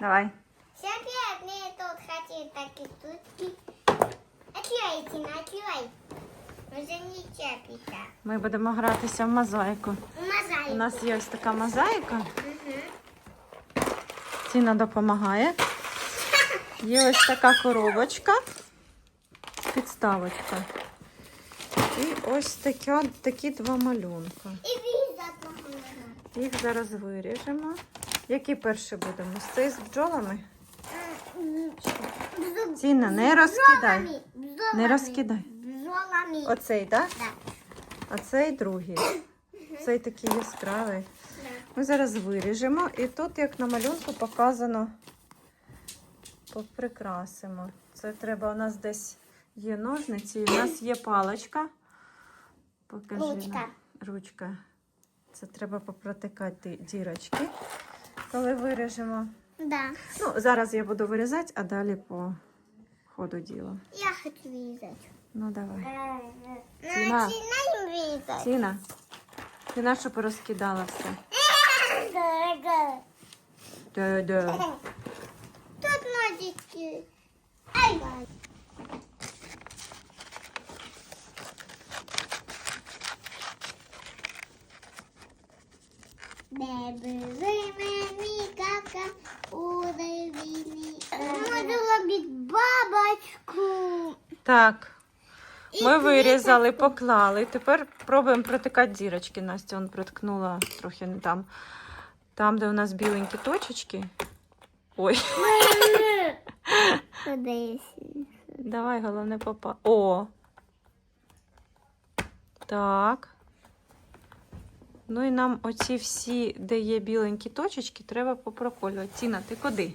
Давай. Секретные тут хотим такие штучки. Открывай, Тина, открывай. Уже не чапится. Ми будемо гратися в мозаїку. Мозаику. У нас є ось така мозаїка. Мгм. Ціна допомагає. Є ось така коробочка, підставочка. І ось такі, такі два малюнка. И виза похожа. Їх зараз виріжемо. Який перший будемо? З цей з бджолами? Ціна, не розкидай. Не розкидай. Оцей, так? Да. А цей другий. Цей такий яскравий. Ми зараз виріжемо, і тут, як на малюнку, показано, поприкрасимо. Це треба, у нас десь є ножниці, у нас є паличка. Покажи. Ручка. Ручка. Це треба попротикати дірочки, коли виріжемо. Да. Ну, зараз я буду вирізати, а далі по ходу діла. Я хочу вязать. Ну, давай. Начинаем вязать. Тіна, ти на що порозкидала все? Дорого. Де-де. Тут ножички. Ай. Бебе, мені кака, удивіні. Можу робити бабочку. Так, ми вирізали, поклали. Тепер пробуємо протикати дірочки. Настя он проткнула трохи не там. Там, де у нас біленькі точечки. Ой, давай, головне попа. О. Так. Ну і нам оці всі, де є біленькі точечки, треба попроколювати. Тіна, ти куди?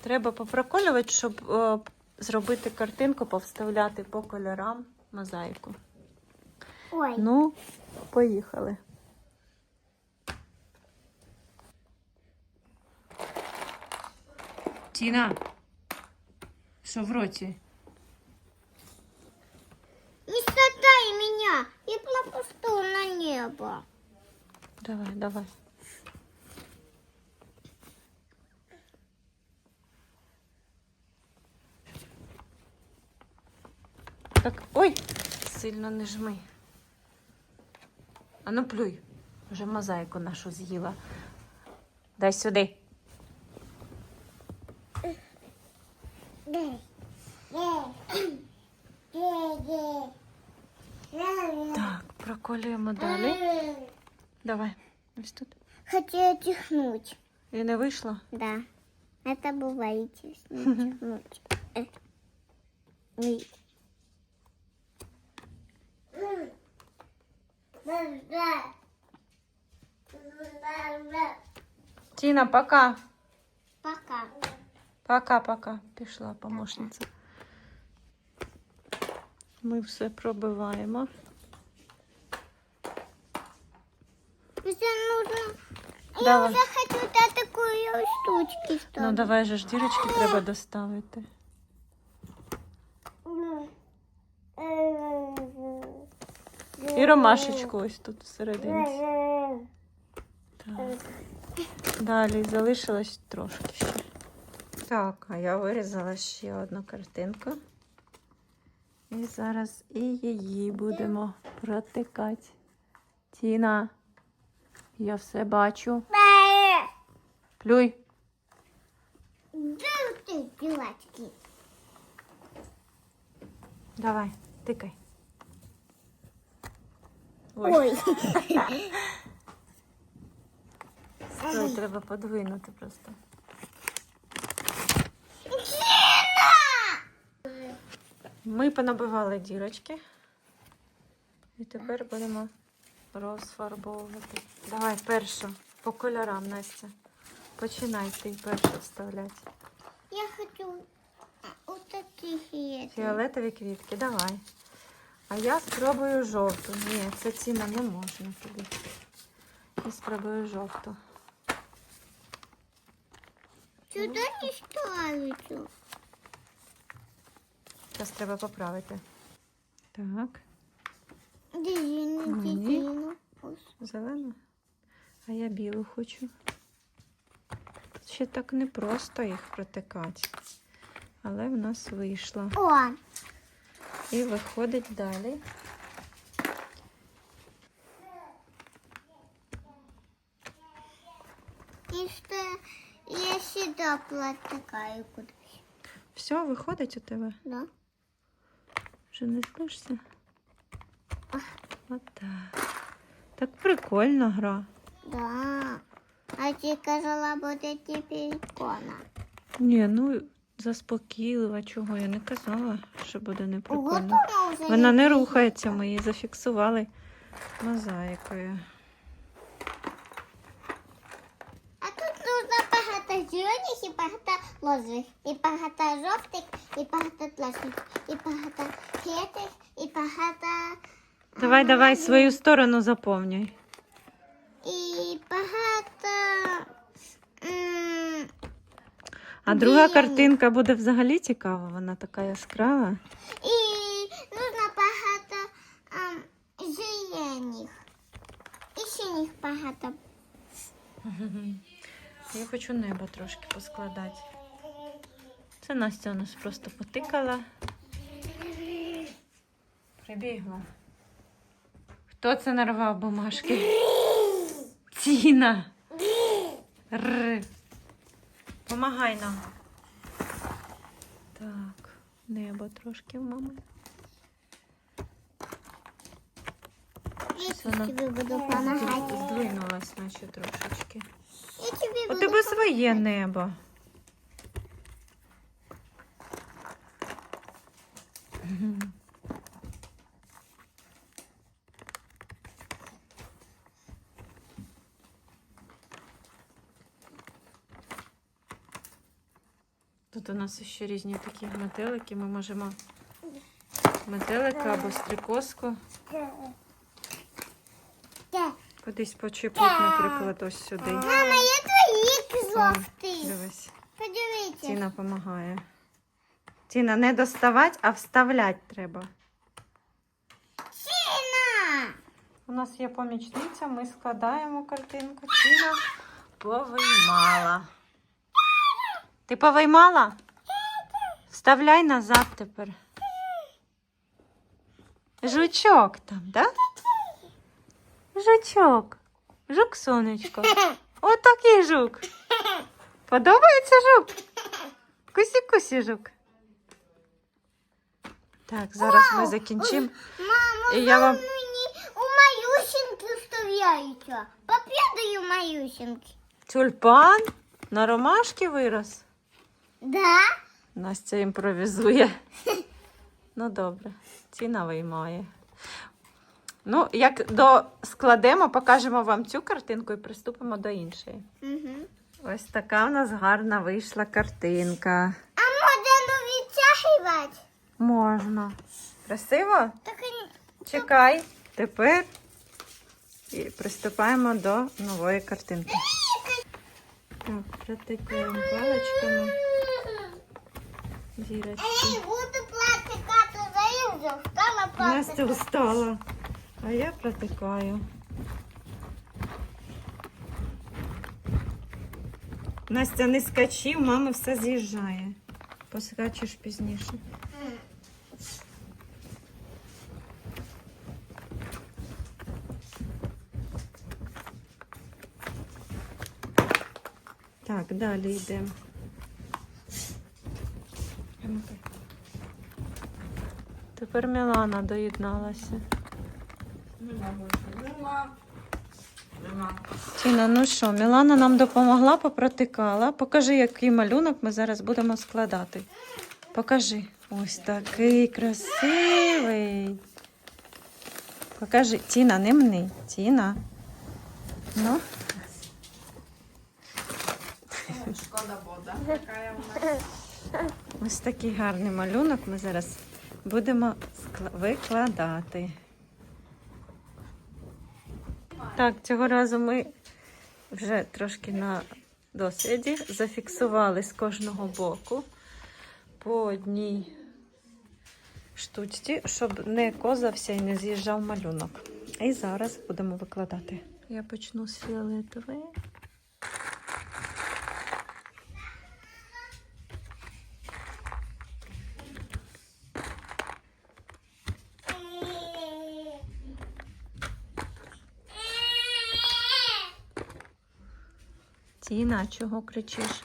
Треба попроколювати, щоб е, зробити картинку, повставляти по кольорам мозаїку. Ой. Ну, поїхали. Тіна, що в роті? Не садай меня. Я пропусту на. Давай, давай. Так, ой, сильно не жми. А ну плюй. Вже мозаїку нашу з'їла. Дай сюди. Ге. Ге. Так, проколюємо далі. Давай. Ось тут. Хочу отдохнуть. І не вийшло? Да. Это бывает, если отдохнуть. Э. Ой. Тіна, пока. Пока. Пока-пока. Пішла помощниця. Ми все пробиваємо. Я уже хочу такую штучки, что Ну давай же ж дірочки треба доставити. І ромашечку ось тут всередині. Так. Далі залишилось трошки ще. Так, а я вирізала ще одну картинку. І зараз і її будемо протикати. Тіна, я все бачу. Плюй. Давай, тикай. Ой. Стой, треба подвинути просто. Ми понабивали дірочки. І тепер будемо розфарбовувати. Давай першу по кольорам, Настя. Починай ти першу вставляти. Я хочу вот таких есть. Фіолетові квітки, давай. А я спробую жовту. Ні, це ціна не можна тобі. Я спробую жовту. Сюда не ставить. Зараз треба поправити. Так, Мгм. дизину. А я білу хочу. Тут ще так непросто їх протикати. Але в нас вийшло. О, І виходить далі. и что я сюда протыкаю куда Все, виходить у тебе. Да? Вже не злишся? Отак. Так прикольно гра. Да. А ти казала, буде тобі ікона. Ні, ну заспокійлива, чого я не казала, що буде не прикольно. Вона не рухається, ми її зафіксували мозаїкою. А тут нужно багато зелених і багато лозових, і багато жовтих, і багато класних, і багато фіолетових, і багато... Давай, давай свою сторону заповнюй. І багато... м, А друга Білі. картинка буде взагалі цікава, вона така яскрава. І нужно багато ам, зелених. І синіх багато. Я хочу небо трошки поскладати. Це Настя у нас просто потикала. Прибігла. Хто це нарвав бумажки? Тіна. Р. Помагай нам. Так, небо трошки в мами. Я вона-. Здвинулась, наче трошечки. Тобі У буду тебе своє небо. Тут у нас ще різні такі метелики. Ми можемо метелика або стрікозку Де? Кудись почепити, наприклад, ось сюди. Мама, я твоїх жовтий. Дивись. Подивіться. Тіна допомагає. Тіна, не доставати, а вставляти треба. Тіна! У нас є помічниця, ми складаємо картинку. Тіна повиймала. Ти повиймала? Вставляй назад тепер. Жучок там, да? Жучок. Жук сонечко. Отакий жук. Подобається жук? Кусі-кусі жук. Так, зараз ми закінчимо. І я вам мені у малюсінки вставляються. Поп'ядаю малюсінки. тюльпан на ромашки вирос. Да? Настя імпровізує. Ну добре, ціна виймає. Ну, як до складемо, покажемо вам цю картинку і приступимо до іншої. Угу. Ось така в нас гарна вийшла картинка. А можна відтягувати? Можна. Красиво? Так і- Чекай. Тепер і приступаємо до нової картинки. Так, протикаємо паличками зірочки. Ей, буду платикати за їжу. Стала Настя платикати. А я протикаю. Настя, не скачи, у мами все з'їжджає. Поскачеш пізніше. Так, далі йдемо. Тепер Мілана доєдналася. Тіна, ну що, Мілана нам допомогла, попротикала. Покажи, який малюнок ми зараз будемо складати. Покажи. Ось такий красивий. Покажи. Тіна, не мни. Тіна. Ну. Шкода вода. Ось такий гарний малюнок ми зараз будемо викладати. Так, цього разу ми вже трошки на досвіді зафіксували з кожного боку по одній штучці, щоб не козався і не з'їжджав малюнок. І зараз будемо викладати. Я почну з фіолетової. Тіна, чого кричиш?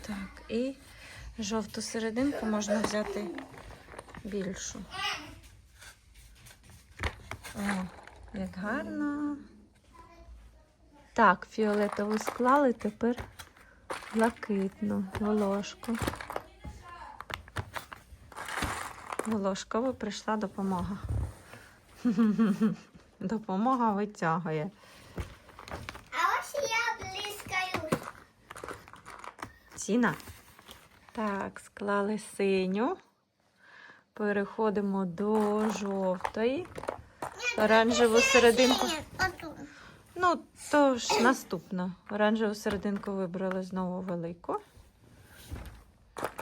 Так, і жовту серединку можна взяти більшу. О, як гарно. Так, фіолетову склали, тепер блакитну волошку. Волошково прийшла допомога. Допомога витягує. А ось я блискаю. Тіна. Так, склали синю. Переходимо до жовтої. Оранжеву серединку. Ну, то ж наступно. Оранжеву серединку вибрали знову велику.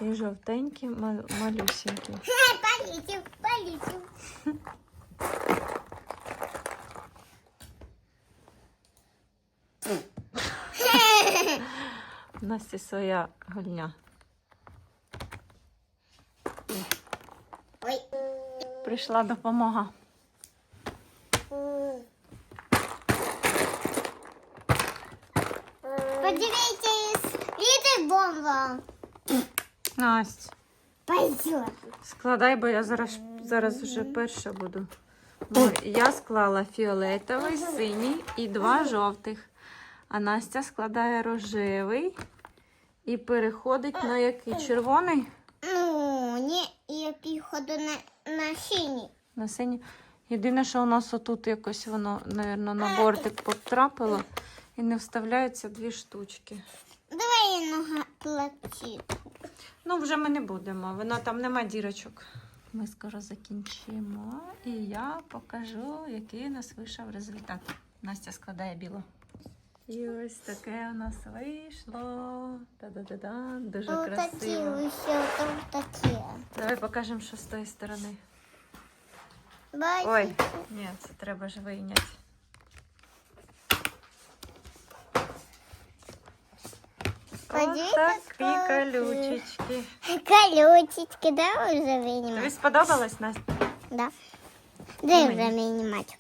І жовтенькі ма- малюсенькі. Полетів, полетів. У нас є своя гульня. Ой. Прийшла допомога. Подивитесь, видите бомба. Настя, Складай, бо я зараз, зараз вже перша буду. Я склала фіолетовий, синій і два жовтих. А Настя складає рожевий і переходить на який? Червоний? Ну, ні, я підходу на, на синій. На синій. Єдине, що у нас отут якось воно, мабуть, на бортик потрапило і не вставляються дві штучки. Давай я нога платить. Ну, вже ми не будемо, воно там нема дірочок. Ми скоро закінчимо, і я покажу, який у нас вийшов результат. Настя складає біло. І ось таке у нас вийшло. Та-да-да-да, дуже такі красиво. ще там такі. Давай покажемо, що з тої сторони. Бачите? Ой, ні, це треба ж вийняти. Подивіться, Отакі колючечки. Колючечки, да, вже виймати? Тобі сподобалось, Настя? Да. Дай уже вже виймати?